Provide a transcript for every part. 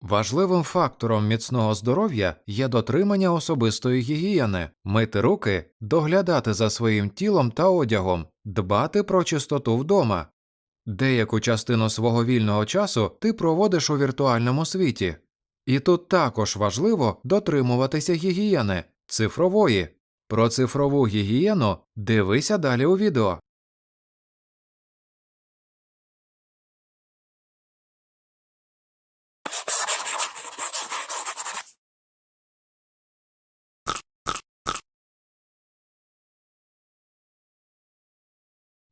Важливим фактором міцного здоров'я є дотримання особистої гігієни, мити руки, доглядати за своїм тілом та одягом, дбати про чистоту вдома. Деяку частину свого вільного часу ти проводиш у віртуальному світі. І тут також важливо дотримуватися гігієни, цифрової. Про цифрову гігієну дивися далі у відео.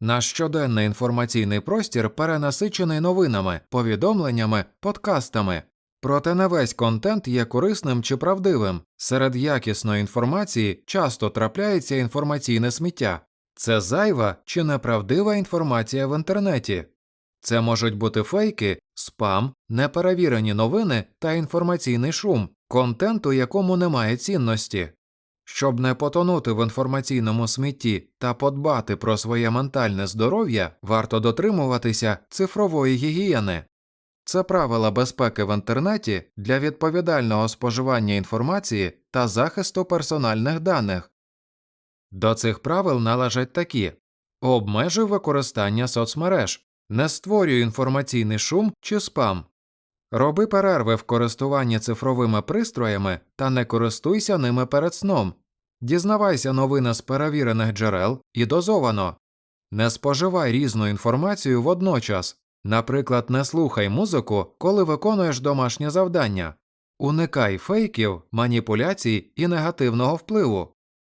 Наш щоденний інформаційний простір перенасичений новинами, повідомленнями, подкастами. Проте не весь контент є корисним чи правдивим. Серед якісної інформації часто трапляється інформаційне сміття. Це зайва чи неправдива інформація в інтернеті. Це можуть бути фейки, спам, неперевірені новини та інформаційний шум, контент, у якому немає цінності. Щоб не потонути в інформаційному смітті та подбати про своє ментальне здоров'я, варто дотримуватися цифрової гігієни. Це правила безпеки в інтернеті для відповідального споживання інформації та захисту персональних даних. До цих правил належать такі обмежуй використання соцмереж, не створюй інформаційний шум чи спам, роби перерви в користуванні цифровими пристроями та не користуйся ними перед сном, дізнавайся новини з перевірених джерел і дозовано, не споживай різну інформацію водночас. Наприклад, не слухай музику, коли виконуєш домашнє завдання, уникай фейків, маніпуляцій і негативного впливу.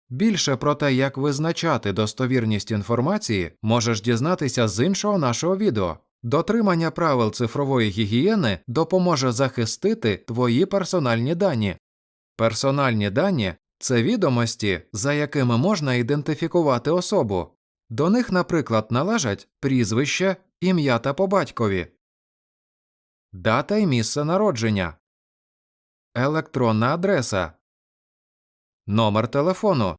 Більше про те, як визначати достовірність інформації, можеш дізнатися з іншого нашого відео. Дотримання правил цифрової гігієни допоможе захистити твої персональні дані. Персональні дані це відомості, за якими можна ідентифікувати особу. До них, наприклад, належать прізвище, ім'я та по батькові, дата і місце народження, електронна адреса, номер телефону,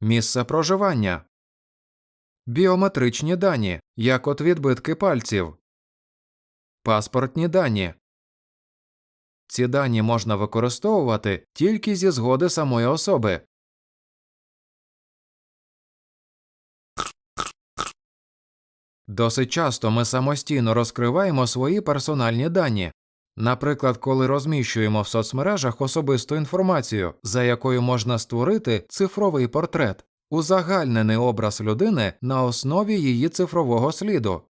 місце проживання, біометричні дані, як от відбитки пальців, паспортні дані. Ці дані можна використовувати тільки зі згоди самої особи. Досить часто ми самостійно розкриваємо свої персональні дані. Наприклад, коли розміщуємо в соцмережах особисту інформацію, за якою можна створити цифровий портрет, узагальнений образ людини на основі її цифрового сліду.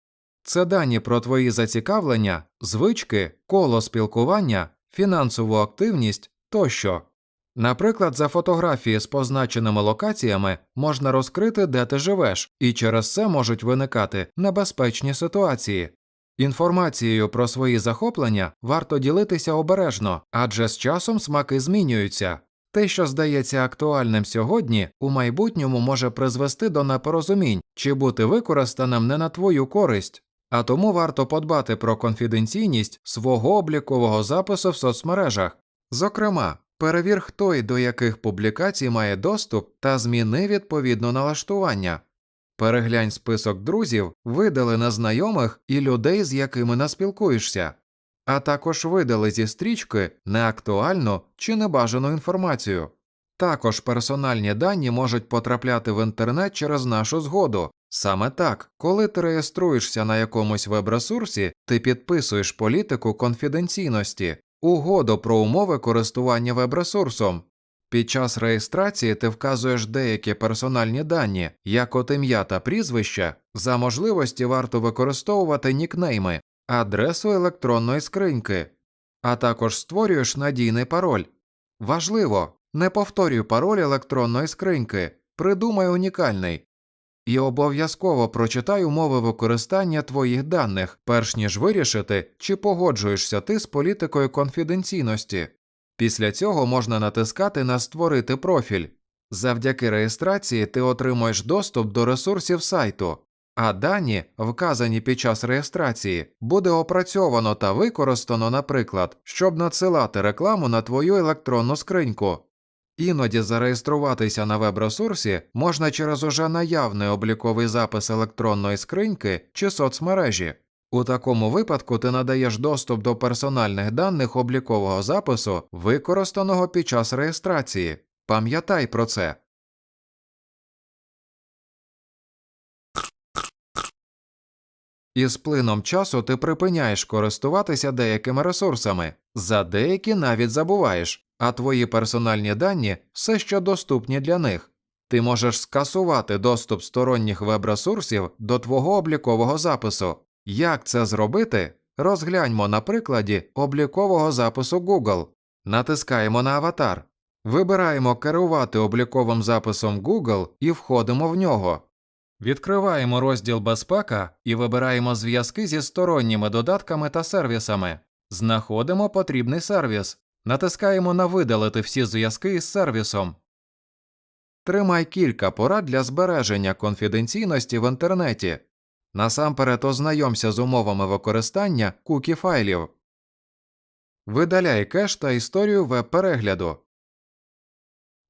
Це дані про твої зацікавлення, звички, коло спілкування, фінансову активність тощо. Наприклад, за фотографії з позначеними локаціями можна розкрити, де ти живеш, і через це можуть виникати небезпечні ситуації. Інформацією про свої захоплення варто ділитися обережно, адже з часом смаки змінюються. Те, що здається актуальним сьогодні, у майбутньому може призвести до непорозумінь чи бути використаним не на твою користь, а тому варто подбати про конфіденційність свого облікового запису в соцмережах. Зокрема, перевір, хто і до яких публікацій має доступ та зміни відповідно налаштування. Переглянь список друзів, видали незнайомих і людей, з якими не спілкуєшся, а також видали зі стрічки неактуальну чи небажану інформацію. Також персональні дані можуть потрапляти в інтернет через нашу згоду. Саме так, коли ти реєструєшся на якомусь веб-ресурсі, ти підписуєш політику конфіденційності, угоду про умови користування веб-ресурсом. Під час реєстрації ти вказуєш деякі персональні дані, як от ім'я та прізвище, за можливості варто використовувати нікнейми, адресу електронної скриньки, а також створюєш надійний пароль. Важливо, не повторюй пароль електронної скриньки, придумай унікальний. І обов'язково прочитай умови використання твоїх даних, перш ніж вирішити, чи погоджуєшся ти з політикою конфіденційності. Після цього можна натискати на Створити профіль. Завдяки реєстрації ти отримуєш доступ до ресурсів сайту, а дані, вказані під час реєстрації, буде опрацьовано та використано, наприклад, щоб надсилати рекламу на твою електронну скриньку. Іноді зареєструватися на веб-ресурсі можна через уже наявний обліковий запис електронної скриньки чи соцмережі. У такому випадку ти надаєш доступ до персональних даних облікового запису, використаного під час реєстрації. Пам'ятай про це. Із плином часу ти припиняєш користуватися деякими ресурсами, за деякі навіть забуваєш, а твої персональні дані все ще доступні для них. Ти можеш скасувати доступ сторонніх веб-ресурсів до твого облікового запису. Як це зробити? Розгляньмо на прикладі облікового запису Google. Натискаємо на аватар. Вибираємо керувати обліковим записом Google і входимо в нього. Відкриваємо розділ Безпека і вибираємо зв'язки зі сторонніми додатками та сервісами. Знаходимо потрібний сервіс. Натискаємо на Видалити всі зв'язки із сервісом. Тримай кілька порад для збереження конфіденційності в інтернеті. Насамперед ознайомся з умовами використання кукі файлів. Видаляй кеш та історію веб-перегляду.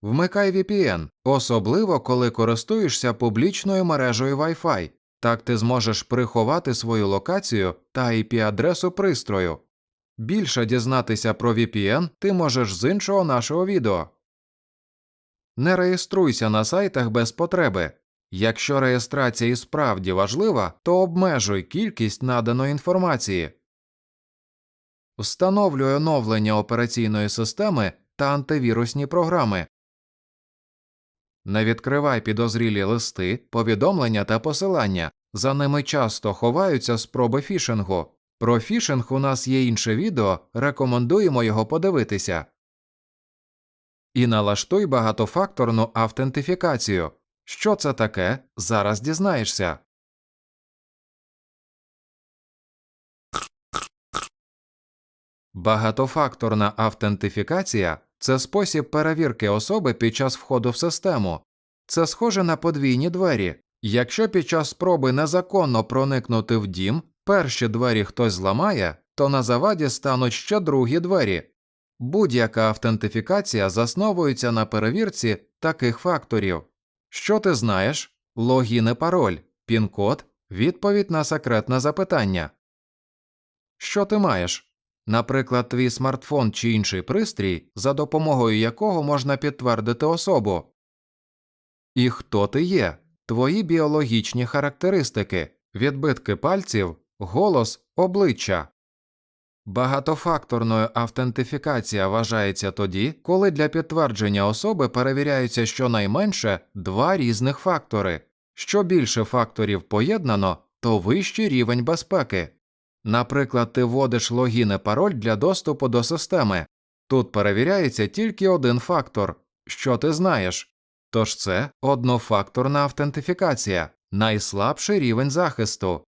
Вмикай VPN, особливо коли користуєшся публічною мережею Wi-Fi. Так ти зможеш приховати свою локацію та IP-адресу пристрою. Більше дізнатися про VPN ти можеш з іншого нашого відео. Не реєструйся на сайтах без потреби. Якщо реєстрація і справді важлива, то обмежуй кількість наданої інформації. Встановлюй оновлення операційної системи та антивірусні програми. Не відкривай підозрілі листи, повідомлення та посилання. За ними часто ховаються спроби фішингу. Про фішинг у нас є інше відео, рекомендуємо його подивитися. І налаштуй багатофакторну автентифікацію. Що це таке? Зараз дізнаєшся. Багатофакторна автентифікація це спосіб перевірки особи під час входу в систему. Це схоже на подвійні двері. Якщо під час спроби незаконно проникнути в дім, перші двері хтось зламає, то на заваді стануть ще другі двері. Будь-яка автентифікація засновується на перевірці таких факторів. Що ти знаєш? Логін і пароль, пін-код, відповідь на секретне запитання. Що ти маєш? Наприклад, твій смартфон чи інший пристрій, за допомогою якого можна підтвердити особу. І хто ти є? Твої біологічні характеристики, відбитки пальців, голос, обличчя. Багатофакторною автентифікація вважається тоді, коли для підтвердження особи перевіряються щонайменше два різних фактори. Що більше факторів поєднано, то вищий рівень безпеки. Наприклад, ти вводиш логін і пароль для доступу до системи. Тут перевіряється тільки один фактор що ти знаєш. Тож це однофакторна автентифікація, найслабший рівень захисту.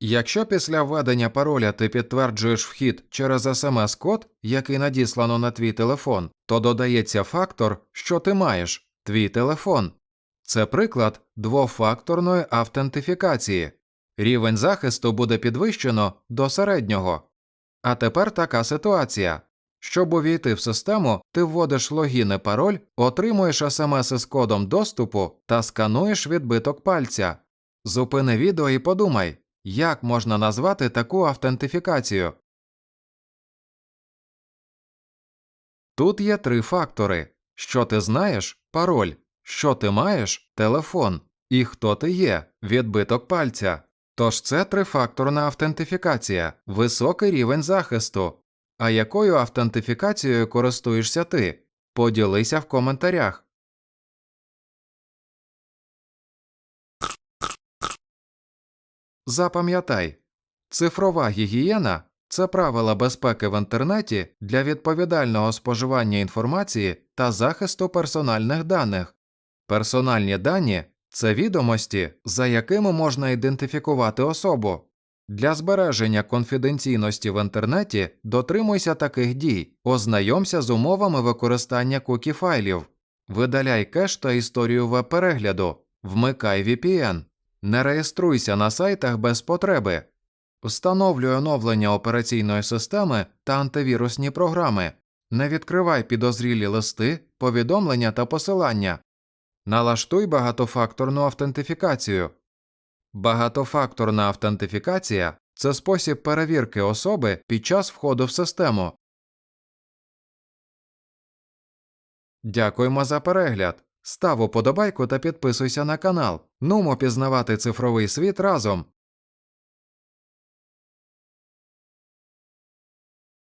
Якщо після введення пароля ти підтверджуєш вхід через смс-код, який надіслано на твій телефон, то додається фактор, що ти маєш твій телефон. Це приклад двофакторної автентифікації. Рівень захисту буде підвищено до середнього. А тепер така ситуація. Щоб увійти в систему, ти вводиш логін і пароль, отримуєш смс із кодом доступу та скануєш відбиток пальця. Зупини відео і подумай, як можна назвати таку автентифікацію. Тут є три фактори: що ти знаєш пароль, що ти маєш телефон, і хто ти є відбиток пальця. Тож це трифакторна автентифікація, високий рівень захисту. А якою автентифікацією користуєшся ти? Поділися в коментарях. Запам'ятай, цифрова гігієна це правила безпеки в інтернеті для відповідального споживання інформації та захисту персональних даних. Персональні дані це відомості, за якими можна ідентифікувати особу. Для збереження конфіденційності в інтернеті дотримуйся таких дій, ознайомся з умовами використання кукі файлів, видаляй кеш та історію веб-перегляду, вмикай VPN, не реєструйся на сайтах без потреби, встановлюй оновлення операційної системи та антивірусні програми, не відкривай підозрілі листи, повідомлення та посилання, налаштуй багатофакторну автентифікацію. Багатофакторна автентифікація Це спосіб перевірки особи під час входу в систему. Дякуємо за перегляд. Став уподобайку та підписуйся на канал. Нумо пізнавати цифровий світ разом.